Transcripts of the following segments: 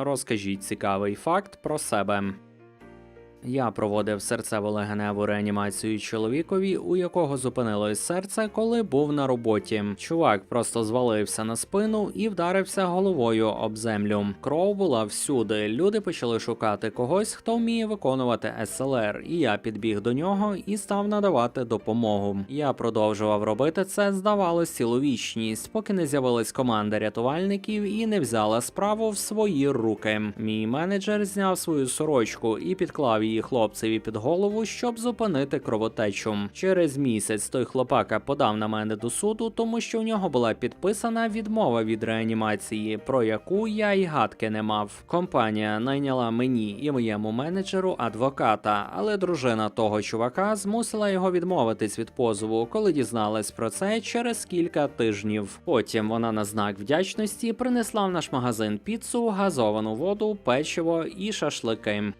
Розкажіть цікавий факт про себе. Я проводив серцево-легеневу реанімацію чоловікові, у якого зупинилось серце, коли був на роботі. Чувак просто звалився на спину і вдарився головою об землю. Кров була всюди. Люди почали шукати когось, хто вміє виконувати СЛР, і я підбіг до нього і став надавати допомогу. Я продовжував робити це, здавалось, цілу вічність, поки не з'явилась команда рятувальників і не взяла справу в свої руки. Мій менеджер зняв свою сорочку і підклав її хлопцеві під голову, щоб зупинити кровотечу. Через місяць той хлопака подав на мене до суду, тому що у нього була підписана відмова від реанімації, про яку я й гадки не мав. Компанія найняла мені і моєму менеджеру адвоката, але дружина того чувака змусила його відмовитись від позову, коли дізналась про це через кілька тижнів. Потім вона на знак вдячності принесла в наш магазин піцу, газовану воду, печиво і шашлики.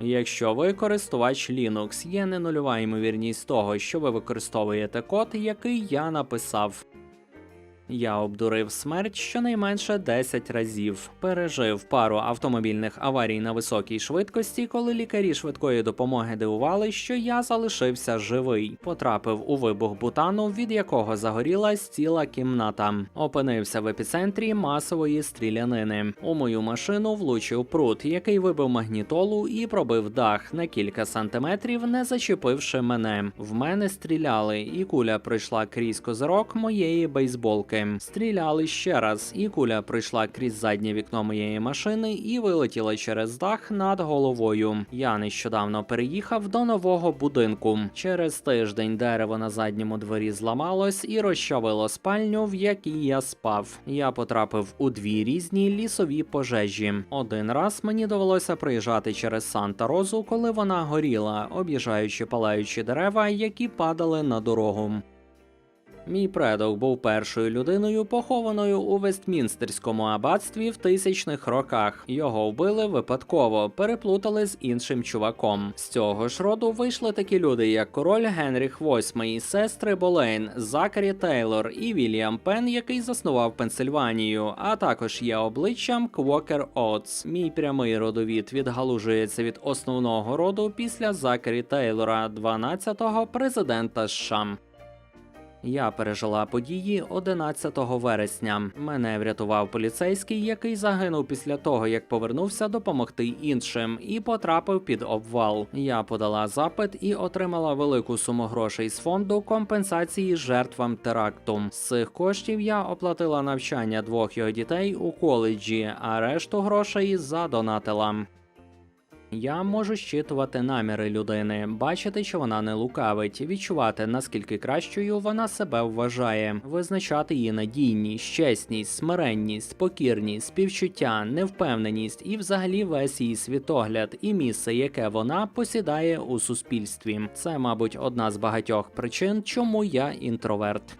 Якщо ви користувач Linux, є не нульова ймовірність того, що ви використовуєте код, який я написав. Я обдурив смерть щонайменше 10 разів. Пережив пару автомобільних аварій на високій швидкості, коли лікарі швидкої допомоги дивували, що я залишився живий. Потрапив у вибух бутану, від якого загорілась ціла кімната. Опинився в епіцентрі масової стрілянини. У мою машину влучив прут, який вибив магнітолу і пробив дах на кілька сантиметрів, не зачепивши мене. В мене стріляли, і куля пройшла крізь козирок моєї бейсболки. Стріляли ще раз, і куля пройшла крізь заднє вікно моєї машини і вилетіла через дах над головою. Я нещодавно переїхав до нового будинку. Через тиждень дерево на задньому дворі зламалось і розчавило спальню, в якій я спав. Я потрапив у дві різні лісові пожежі. Один раз мені довелося проїжджати через Санта Розу, коли вона горіла, об'їжджаючи палаючі дерева, які падали на дорогу. Мій предок був першою людиною, похованою у Вестмінстерському аббатстві в тисячних роках. Його вбили випадково, переплутали з іншим чуваком. З цього ж роду вийшли такі люди, як король Генріх VIII, сестри Болейн, Закарі Тейлор і Вільям Пен, який заснував Пенсильванію, а також є обличчям Квокер Отс. Мій прямий родовід відгалужується від основного роду після Закарі Тейлора, 12-го президента США. Я пережила події 11 вересня. Мене врятував поліцейський, який загинув після того, як повернувся допомогти іншим, і потрапив під обвал. Я подала запит і отримала велику суму грошей з фонду компенсації жертвам теракту. З цих коштів я оплатила навчання двох його дітей у коледжі, а решту грошей задонатила. Я можу щитувати наміри людини, бачити, що вона не лукавить, відчувати наскільки кращою вона себе вважає, визначати її надійність, чесність, смиренність, покірність, співчуття, невпевненість і взагалі весь її світогляд і місце, яке вона посідає у суспільстві. Це, мабуть, одна з багатьох причин, чому я інтроверт.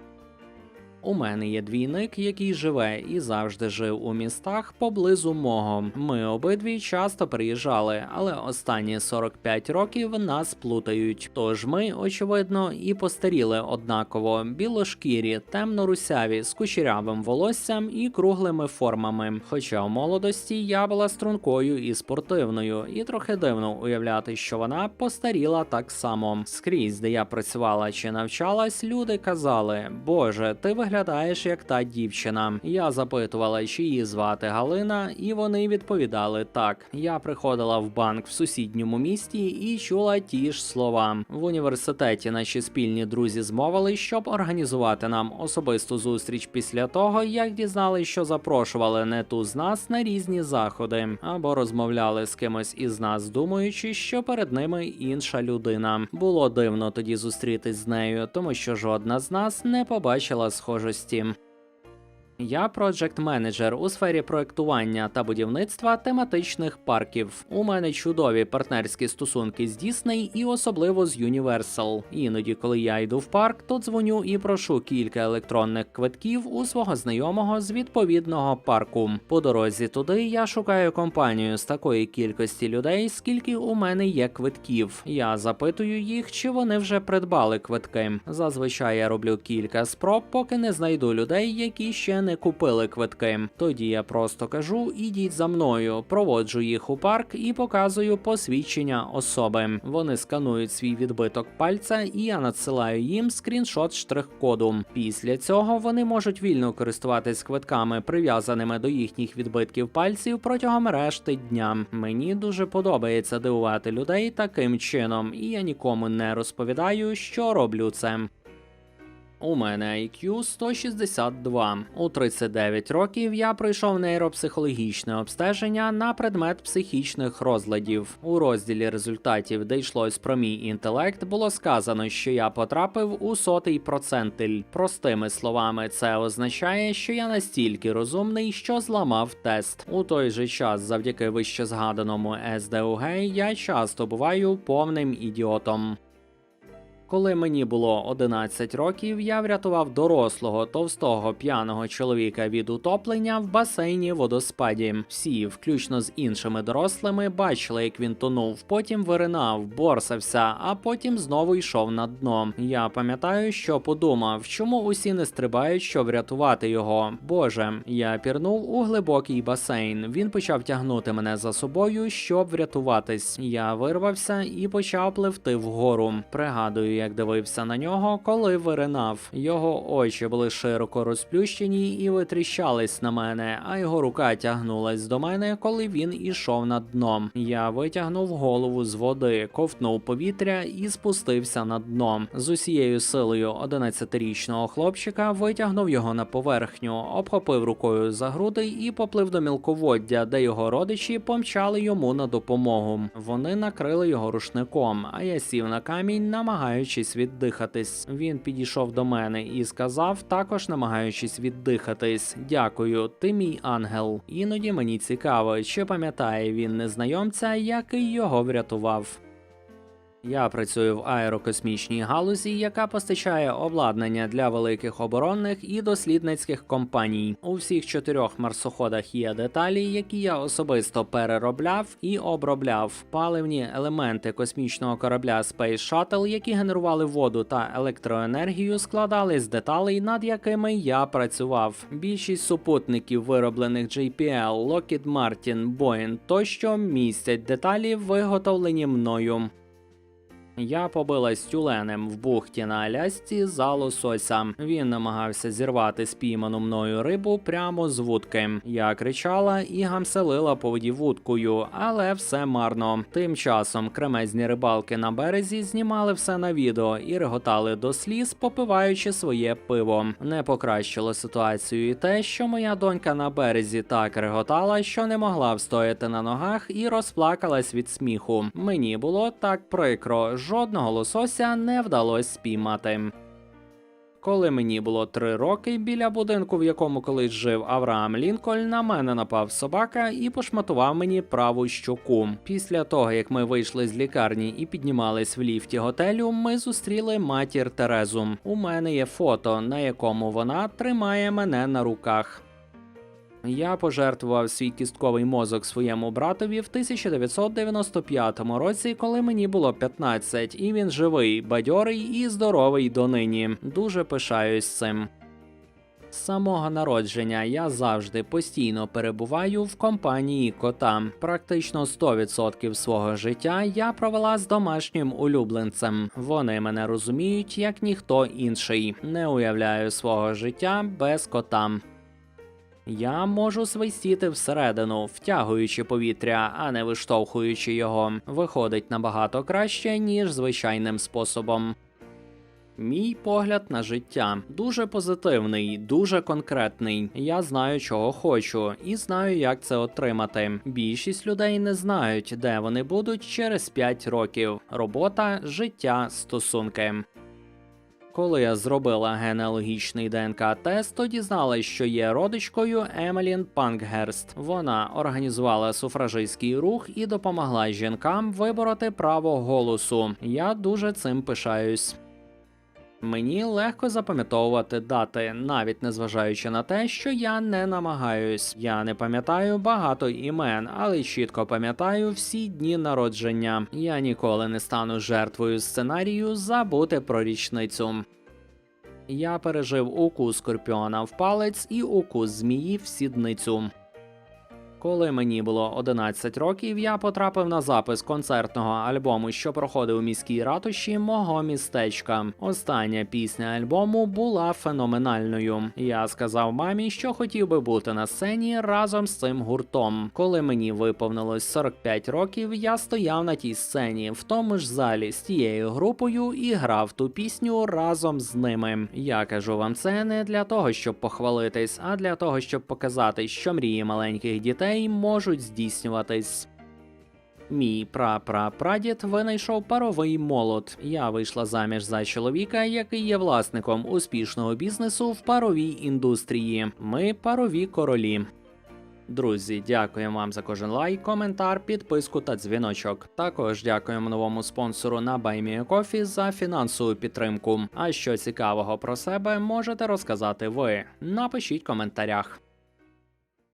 У мене є двійник, який живе і завжди жив у містах поблизу мого. Ми обидві часто приїжджали, але останні 45 років нас плутають. Тож ми, очевидно, і постаріли однаково: білошкірі, темно-русяві, з кучерявим волоссям і круглими формами. Хоча в молодості я була стрункою і спортивною, і трохи дивно уявляти, що вона постаріла так само. Скрізь, де я працювала чи навчалась, люди казали: Боже, ти виглядаєш виглядаєш як та дівчина. Я запитувала, чи її звати Галина, і вони відповідали так. Я приходила в банк в сусідньому місті і чула ті ж слова. В університеті наші спільні друзі змовили, щоб організувати нам особисту зустріч після того, як дізнали, що запрошували не ту з нас на різні заходи, або розмовляли з кимось із нас, думаючи, що перед ними інша людина. Було дивно тоді зустрітись з нею, тому що жодна з нас не побачила схожості. Я проджект менеджер у сфері проектування та будівництва тематичних парків. У мене чудові партнерські стосунки з Disney і особливо з Universal. Іноді, коли я йду в парк, то дзвоню і прошу кілька електронних квитків у свого знайомого з відповідного парку. По дорозі туди я шукаю компанію з такої кількості людей, скільки у мене є квитків. Я запитую їх, чи вони вже придбали квитки. Зазвичай я роблю кілька спроб, поки не знайду людей, які ще не купили квитки. Тоді я просто кажу: ідіть за мною, проводжу їх у парк і показую посвідчення особи. Вони сканують свій відбиток пальця, і я надсилаю їм скріншот штрих-коду. Після цього вони можуть вільно користуватись квитками, прив'язаними до їхніх відбитків пальців протягом решти дня. Мені дуже подобається дивувати людей таким чином, і я нікому не розповідаю, що роблю це. У мене IQ 162. У 39 років я пройшов нейропсихологічне обстеження на предмет психічних розладів. У розділі результатів, де йшлось про мій інтелект, було сказано, що я потрапив у сотий процентиль. Простими словами, це означає, що я настільки розумний, що зламав тест. У той же час, завдяки вище згаданому СДУГ, я часто буваю повним ідіотом. Коли мені було 11 років, я врятував дорослого товстого п'яного чоловіка від утоплення в басейні водоспаді. Всі, включно з іншими дорослими, бачили, як він тонув, потім виринав, борсався, а потім знову йшов на дно. Я пам'ятаю, що подумав, чому усі не стрибають, щоб врятувати його. Боже, я пірнув у глибокий басейн. Він почав тягнути мене за собою, щоб врятуватись. Я вирвався і почав пливти вгору. Пригадую, як дивився на нього, коли виринав. Його очі були широко розплющені і витріщались на мене, а його рука тягнулась до мене, коли він ішов на дно. Я витягнув голову з води, ковтнув повітря і спустився на дно. З усією силою 11-річного хлопчика витягнув його на поверхню, обхопив рукою за груди і поплив до мілководдя, де його родичі помчали йому на допомогу. Вони накрили його рушником, а я сів на камінь, намагаючись віддихатись. Він підійшов до мене і сказав, також намагаючись віддихатись: Дякую, ти мій ангел. Іноді мені цікаво, чи пам'ятає він незнайомця, який його врятував. Я працюю в аерокосмічній галузі, яка постачає обладнання для великих оборонних і дослідницьких компаній. У всіх чотирьох марсоходах є деталі, які я особисто переробляв і обробляв. Паливні елементи космічного корабля Space Shuttle, які генерували воду та електроенергію, складали з деталей, над якими я працював. Більшість супутників, вироблених JPL, Lockheed Martin, Boeing тощо містять деталі, виготовлені мною. Я побилась тюленем в бухті на Алясці за лосося. Він намагався зірвати спійману мною рибу прямо з вудки. Я кричала і гамселила по воді вудкою, але все марно. Тим часом кремезні рибалки на березі знімали все на відео і реготали до сліз, попиваючи своє пиво. Не покращило ситуацію і те, що моя донька на березі так реготала, що не могла встояти на ногах і розплакалась від сміху. Мені було так прикро жодного лосося не вдалося спіймати. Коли мені було три роки, біля будинку, в якому колись жив Авраам Лінкольн, на мене напав собака і пошматував мені праву щоку. Після того, як ми вийшли з лікарні і піднімались в ліфті готелю, ми зустріли матір Терезу. У мене є фото, на якому вона тримає мене на руках. Я пожертвував свій кістковий мозок своєму братові в 1995 році, коли мені було 15, і він живий, бадьорий і здоровий донині. Дуже пишаюсь цим. З самого народження я завжди постійно перебуваю в компанії кота. Практично 100% свого життя я провела з домашнім улюбленцем. Вони мене розуміють як ніхто інший. Не уявляю свого життя без кота. Я можу свистіти всередину, втягуючи повітря, а не виштовхуючи його. Виходить набагато краще, ніж звичайним способом. Мій погляд на життя дуже позитивний, дуже конкретний. Я знаю, чого хочу, і знаю, як це отримати. Більшість людей не знають, де вони будуть через 5 років: робота, життя, стосунки. Коли я зробила генеалогічний ДНК-тест, то дізналась, що є родичкою Емелін Пангерст. Вона організувала суфражистський рух і допомогла жінкам вибороти право голосу. Я дуже цим пишаюсь. Мені легко запам'ятовувати дати, навіть незважаючи на те, що я не намагаюсь. Я не пам'ятаю багато імен, але чітко пам'ятаю всі дні народження. Я ніколи не стану жертвою сценарію забути про річницю. Я пережив укус скорпіона в палець і укус змії в сідницю. Коли мені було 11 років, я потрапив на запис концертного альбому, що проходив у міській ратуші мого містечка. Остання пісня альбому була феноменальною. Я сказав мамі, що хотів би бути на сцені разом з цим гуртом. Коли мені виповнилось 45 років, я стояв на тій сцені, в тому ж залі з тією групою і грав ту пісню разом з ними. Я кажу вам це не для того, щоб похвалитись, а для того, щоб показати, що мрії маленьких дітей можуть здійснюватись. Мій прапрапрадід винайшов паровий молот. Я вийшла заміж за чоловіка, який є власником успішного бізнесу в паровій індустрії. Ми парові королі. Друзі, дякуємо вам за кожен лайк, коментар, підписку та дзвіночок. Також дякуємо новому спонсору на BuyMeACoffee за фінансову підтримку. А що цікавого про себе можете розказати ви? Напишіть в коментарях.